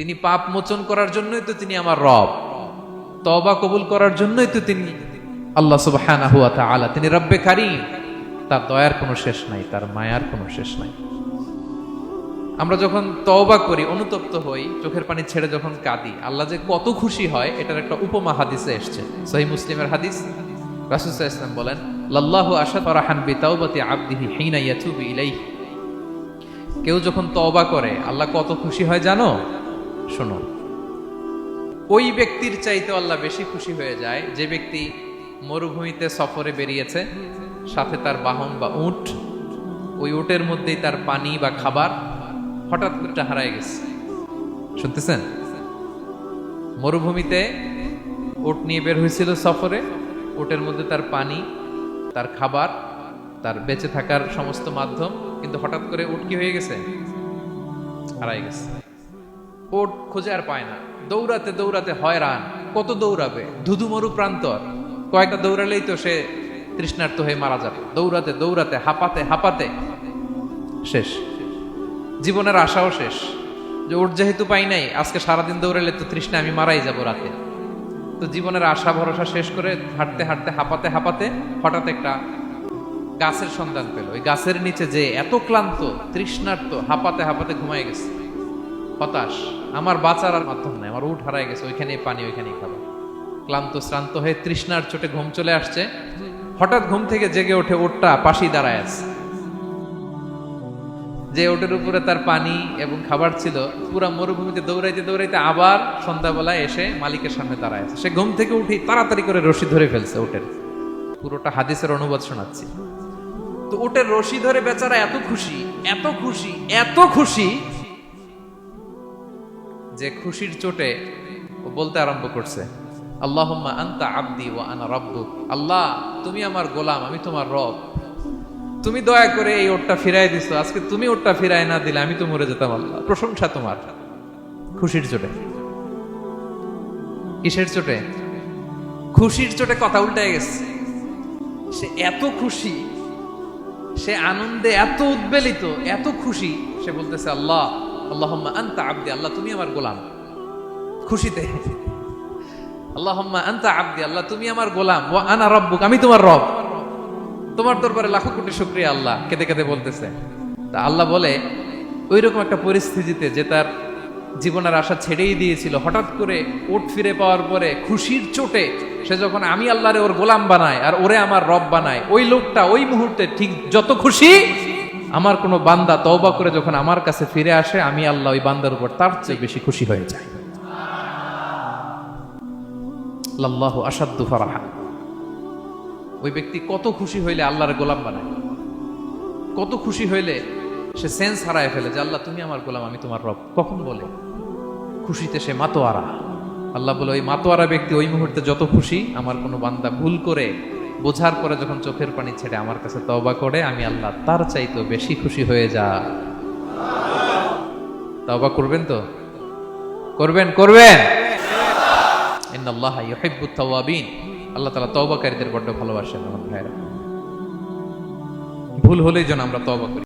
তিনি পাপ মোচন করার জন্যই তো তিনি আমার রব। তবা কবুল করার জন্যই তো তিনি আল্লাহ সুবহানাহু ওয়া তাআলা, তিনি রব্বে কারি তার দয়ার কোনো শেষ নাই, তার মায়ার কোনো শেষ নাই। আমরা যখন তওবা করি, অনুতপ্ত হই, চোখের পানি ছেড়ে যখন কাঁদি, আল্লাহ যে কত খুশি হয়, এটার একটা উপমা হাদিসে এসছে। সহি মুসলিমের হাদিস। রাসূল ওয়াসাল্লাম বলেন, লাল্লাহু আশাদ ফারাহান বিতাওবাতি আবদিহি হিনা ইয়াতুবু ইলাইহি। কেউ যখন তওবা করে, আল্লাহ কত খুশি হয় জানো? শোনো। ওই ব্যক্তির চাইতে আল্লাহ বেশি খুশি হয়ে যায় যে ব্যক্তি মরুভূমিতে সফরে বেরিয়েছে, সাথে তার বাহন বা উট, ওই উটের মধ্যেই তার পানি বা খাবার হঠাৎ করে হারায় গেছে। শুনতেছেন? মরুভূমিতে উট নিয়ে বের হয়েছিল সফরে, উটের মধ্যে তার পানি, তার খাবার, তার বেঁচে থাকার সমস্ত মাধ্যম, কিন্তু হঠাৎ করে উট কি হয়ে গেছে? হারাই গেছে। ওট খুঁজে আর পায় না। দৌড়াতে দৌড়াতে হয়রান। কত দৌড়াবে? ধুধু মরু প্রান্তর। কয়েকটা দৌড়ালেই তো সে তৃষ্ণার্ত হয়ে মারা যাবে। দৌড়াতে দৌড়াতে, হাঁপাতে হাঁপাতে শেষ। জীবনের আশাও শেষ। যে ওট যেহেতু পাই নাই, আজকে সারাদিন দৌড়ালে তো তৃষ্ণা, আমি মারাই যাব রাতে। তো জীবনের আশা ভরসা শেষ করে হাঁটতে হাঁটতে, হাঁপাতে হাঁপাতে হঠাৎ একটা গাছের সন্ধান পেল। ওই গাছের নিচে যে এত ক্লান্ত, তৃষ্ণার্ত, হাঁপাতে হাঁপাতে ঘুমায় গেছে। হতাশ। আমার বাঁচার আর মাধ্যম নাই, আমার উঠ হারায় গেছে, ওইখানেই পানি, ওইখানেই খাবার। ক্লান্ত, শ্রান্ত হয়ে তৃষ্ণার চোটে ঘুম চলে আসছে। হঠাৎ ঘুম থেকে জেগে ওঠে ওটটা পাশি দাঁড়ায় আছে। যে ওটের উপরে তার পানি এবং খাবার ছিল, পুরা মরুভূমিতে দৌড়াইতে দৌড়াইতে আবার সন্ধ্যাবেলায় এসে মালিকের সামনে দাঁড়ায় আছে। সে ঘুম থেকে উঠি তাড়াতাড়ি করে রশি ধরে ফেলছে ওটের পুরোটা হাদিসের অনুবাদ শোনাচ্ছি। তো ওটের রশি ধরে বেচারা এত খুশি এত খুশি এত খুশি যে খুশির চোটে ও বলতে আরম্ভ করছে, আল্লাহুম্মা আনতা আব্দি ওয়া আনা রাব্বুক। আল্লাহ, তুমি আমার গোলাম, আমি তোমার রব। তুমি দয়া করে এই ওটটা ফিরাই দিছো। আজকে তুমি ওটটা ফিরাই না দিলে আমি তো মরে যেতাম, আল্লাহ। প্রশংসা তোমার খুশির চোটে। কিসের চোটে? খুশির চোটে কথা উল্টায় গেছে। সে এত খুশি, সে আনন্দে এত উদ্বেলিত, এত খুশি, সে বলতেছে, আল্লাহ আল্লাহম্মা আনতা আব্দি, আল্লাহ তুমি আমার গোলাম। খুশিতে। আল্লাহম্মা আনতা আব্দি, আল্লাহ তুমি আমার গোলাম। ও আনা রব্বুক, আমি তোমার রব। তোমার দরবারে লাখো কোটি শুক্রিয়া আল্লাহ, কেঁদে কেঁদে বলতেছে। তা আল্লাহ বলে ওই রকম একটা পরিস্থিতিতে যে তার জীবনের আশা ছেড়েই দিয়েছিল, হঠাৎ করে ওট ফিরে পাওয়ার পরে খুশির চোটে সে যখন আমি আল্লাহরে ওর গোলাম বানায় আর ওরে আমার রব বানায় ওই লোকটা ওই মুহূর্তে ঠিক যত খুশি আমার কোনো বান্দা তওবা করে যখন আমার কাছে ফিরে আসে, আমি আল্লাহ ওই বান্দার উপর তার চেয়ে বেশি খুশি হয়ে যায় আল্লাহ আসাদ্দু ফারাহা। ওই ব্যক্তি কত খুশি হইলে আল্লাহর গোলাম বানায়। কত খুশি হইলে সে সেন্স হারায় ফেলে যে, আল্লাহ, তুমি আমার গোলাম, আমি তোমার রব। কখন বলে? খুশিতে সে মাতোয়ারা। আল্লাহ বলে, ওই মাতোয়ারা ব্যক্তি ওই মুহূর্তে যত খুশি, আমার কোনো বান্দা ভুল করে বোঝার পরে যখন চোখের পানি ছেড়ে আমার কাছে তবা করে, আমি আল্লাহ তার চাইতো বেশি খুশি হয়ে যা। তবা করবেন তো? করবেন করবেন। আল্লাহ তালা তওবাকারীদের বড্ড ভালোবাসেন, আমার ভাইরা ভুল হলেই যেন আমরা তবা করি।